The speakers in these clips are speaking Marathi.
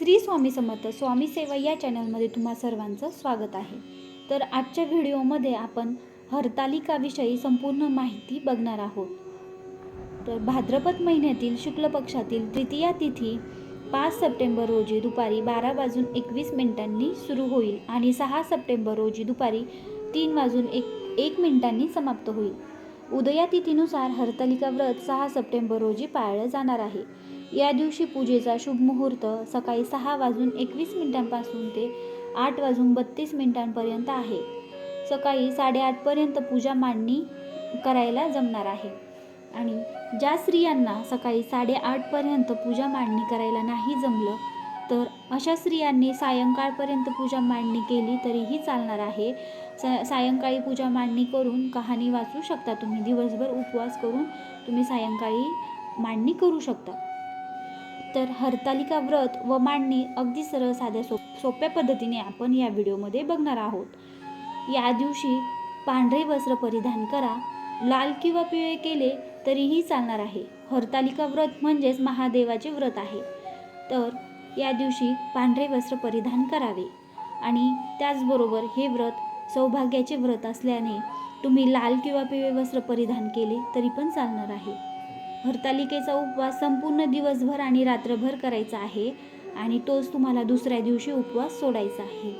श्री स्वामी समर्थ स्वामी सेवा या चॅनलमध्ये तुम्हा सर्वांचं स्वागत आहे. तर आजच्या व्हिडिओमध्ये आपण हरतालिकाविषयी संपूर्ण माहिती बघणार आहोत. तर भाद्रपद महिन्यातील शुक्ल पक्षातील तृतीया तिथी पाच सप्टेंबर रोजी दुपारी बारा वाजून एकवीस मिनिटांनी सुरू होईल आणि सहा सप्टेंबर रोजी दुपारी तीन वाजून एक एक मिनिटांनी समाप्त होईल. उदया तिथीनुसार हरतालिका व्रत सहा सप्टेंबर रोजी पाळलं जाणार आहे. या दिवशी पूजेचा शुभ मुहूर्त सकाळी सहा वाजून एकवीस मिनिटांपासून ते आठ वाजून बत्तीस मिनिटांपर्यंत आहे. सकाळी साडेआठपर्यंत पूजा मांडणी करायला जमणार आहे. आणि ज्या स्त्रियांना सकाळी साडेआठपर्यंत पूजा मांडणी करायला नाही जमलं तर अशा स्त्रियांनी सायंकाळपर्यंत पूजा मांडणी केली तरीही चालणार आहे. सा सायंकाळी पूजा मांडणी करून कहाणी वाचू शकता तुम्ही. दिवसभर उपवास करून तुम्ही सायंकाळी मांडणी करू शकता. तर हरतालिका व्रत व मांडणी अगदी सरळ साध्या सोप सोप्या पद्धतीने आपण या व्हिडिओमध्ये बघणार आहोत. या दिवशी पांढरे वस्त्र परिधान करा लाल किंवा पिवळे केले तरीही चालणार आहे. हरतालिका व्रत म्हणजेच महादेवाचे व्रत आहे. तर या दिवशी पांढरे वस्त्र परिधान करावे आणि त्याचबरोबर हे व्रत सौभाग्याचे व्रत असल्याने तुम्ही लाल किंवा पिवळे वस्त्र परिधान केले तरी पण चालणार आहे. हरतालिकेचा उपवास संपूर्ण दिवसभर आणि रात्रभर करायचा आहे आणि तोच तुम्हाला दुसऱ्या दिवशी उपवास सोडायचा आहे.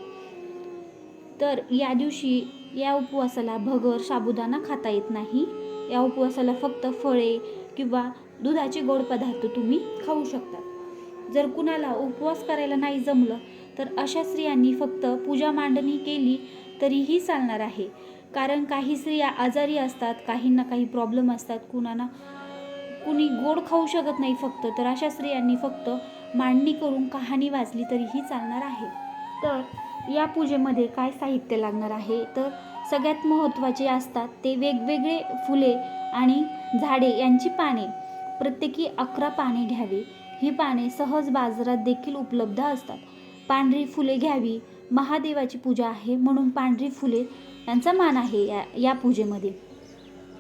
तर या दिवशी या उपवासाला भगर साबुदाणा खाता येत नाही. या उपवासाला फक्त फळे किंवा दुधाचे गोड पदार्थ तुम्ही खाऊ शकता. जर कुणाला उपवास करायला नाही जमलं तर अशा स्त्रियांनी फक्त पूजा मांडणी केली तरीही चालणार आहे. कारण काही स्त्रिया आजारी असतात काहींना काही प्रॉब्लेम असतात. कुणाला कुणी गोड खाऊ शकत नाही फक्त तर अशा स्त्रियांनी फक्त मांडणी करून कहाणी वाचली तरीही चालणार आहे. तर या पूजेमध्ये काय साहित्य लागणार आहे? तर सगळ्यात महत्त्वाचे असतात ते वेगवेगळे फुले आणि झाडे यांची पाने. प्रत्येकी अकरा पाने घ्यावी. ही पाने सहज बाजारात देखील उपलब्ध असतात. पांढरी फुले घ्यावी. महादेवाची पूजा आहे म्हणून पांढरी फुले यांचा मान आहे या या पूजेमध्ये.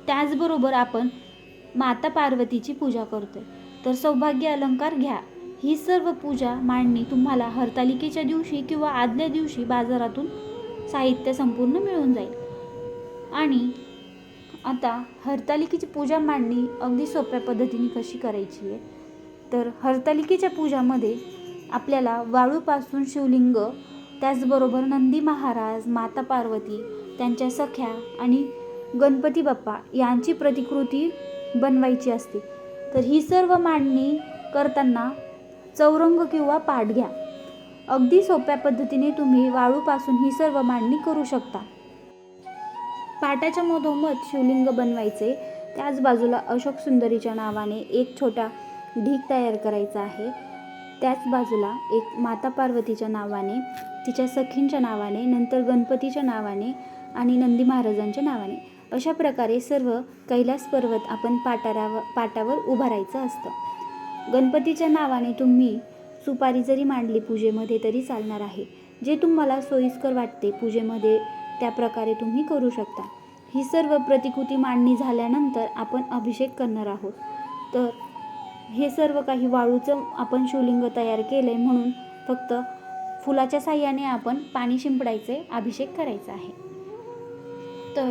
त्याचबरोबर आपण माता पार्वतीची पूजा करतोय. तर सौभाग्य अलंकार घ्या. ही सर्व पूजा मांडणी तुम्हाला हरतालिकेच्या दिवशी किंवा आदल्या दिवशी बाजारातून साहित्य संपूर्ण मिळून जाईल. आणि आता हरतालिकेची पूजा मांडणी अगदी सोप्या पद्धतीने कशी करायची आहे? तर हरतालिकेच्या पूजामध्ये आपल्याला वाळूपासून शिवलिंग त्याचबरोबर नंदी महाराज माता पार्वती त्यांच्या सख्या आणि गणपती बाप्पा यांची प्रतिकृती बनवायची असते. तर ही सर्व मांडणी करताना चौरंग किंवा पाठ घ्या. अगदी सोप्या पद्धतीने तुम्ही वाळूपासून ही सर्व मांडणी करू शकता. पाटाच्या मधोमध शिवलिंग बनवायचे. त्याच बाजूला अशोक सुंदरीच्या नावाने एक छोटा ढीग तयार करायचा आहे. त्याच बाजूला एक माता पार्वतीच्या नावाने तिच्या सखींच्या नावाने नंतर गणपतीच्या नावाने आणि नंदी महाराजांच्या नावाने. अशा प्रकारे सर्व कैलास पर्वत आपण पाटारावर पाटावर उभारायचं असतं. गणपतीच्या नावाने तुम्ही सुपारी जरी मांडली पूजेमध्ये तरी चालणार आहे. जे तुम्हाला सोयीस्कर वाटते पूजेमध्ये त्या प्रकारे तुम्ही करू शकता. ही सर्व प्रतिकृती मांडणी झाल्यानंतर आपण अभिषेक करणार आहोत. तर हे सर्व काही वाळूचं आपण शिवलिंग तयार केलं आहे म्हणून फक्त फुलाच्या साह्याने आपण पाणी शिंपडायचे अभिषेक करायचा आहे. तर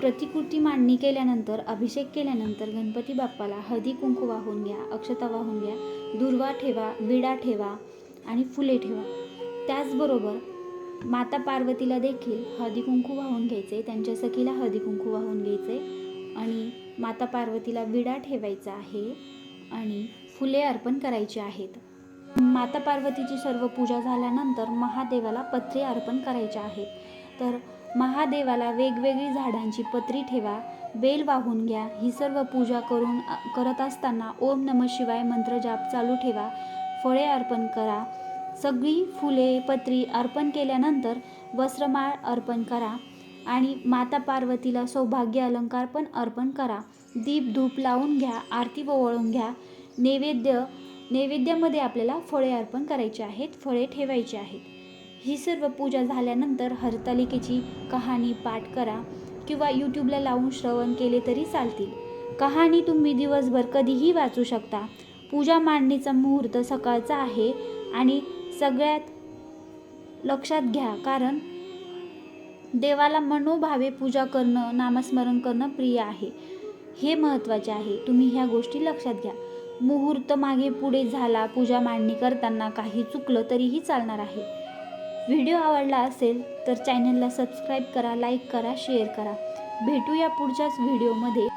प्रतिकृती मांडणी केल्यानंतर अभिषेक केल्यानंतर गणपती बाप्पाला हळदी कुंकू वाहून घ्या अक्षता वाहून घ्या दुर्वा ठेवा विडा ठेवा आणि फुले ठेवा. त्याचबरोबर माता पार्वतीला देखील हळदी कुंकू वाहून घ्यायचे त्यांच्या सखीला हळदी कुंकू वाहून घ्यायचे आणि माता पार्वतीला विडा ठेवायचा आहे आणि फुले अर्पण करायची आहेत. माता पार्वतीची सर्व पूजा झाल्यानंतर महादेवाला पत्रे अर्पण करायचे आहेत. तर महादेवाला वेगवेगळी झाडांची पत्री ठेवा बेल वाहून घ्या ही सर्व पूजा करून करत असताना ओम नम शिवाय मंत्र जाप चालू ठेवा फळे अर्पण करा सगळी फुले पत्री अर्पण केल्यानंतर वस्त्रमाळ अर्पण करा आणि माता पार्वतीला सौभाग्य अलंकार पण अर्पण करा. दीप धूप लावून घ्या आरती बोवळून घ्या नैवेद्य नैवेद्यामध्ये आपल्याला फळे अर्पण करायचे आहेत फळे ठेवायचे आहेत. ही सर्व पूजा झाल्यानंतर हरतालिकेची कहाणी पाठ करा किंवा यूट्यूबला लावून श्रवण केले तरी चालतील. कहाणी तुम्ही दिवसभर कधीही वाचू शकता. पूजा मांडणीचा मुहूर्त सकाळचा आहे आणि सगळ्यात लक्षात घ्या कारण देवाला मनोभावे पूजा करणं नामस्मरण करणं प्रिय आहे. हे महत्त्वाचे आहे. तुम्ही ह्या गोष्टी लक्षात घ्या. मुहूर्त मागे पुढे झाला पूजा मांडणी करताना काही चुकलं तरीही चालणार आहे. व्हिडिओ आवडला असेल तर चॅनलला सबस्क्राईब करा लाईक करा शेअर करा. भेटूया पुढच्याच व्हिडिओमध्ये.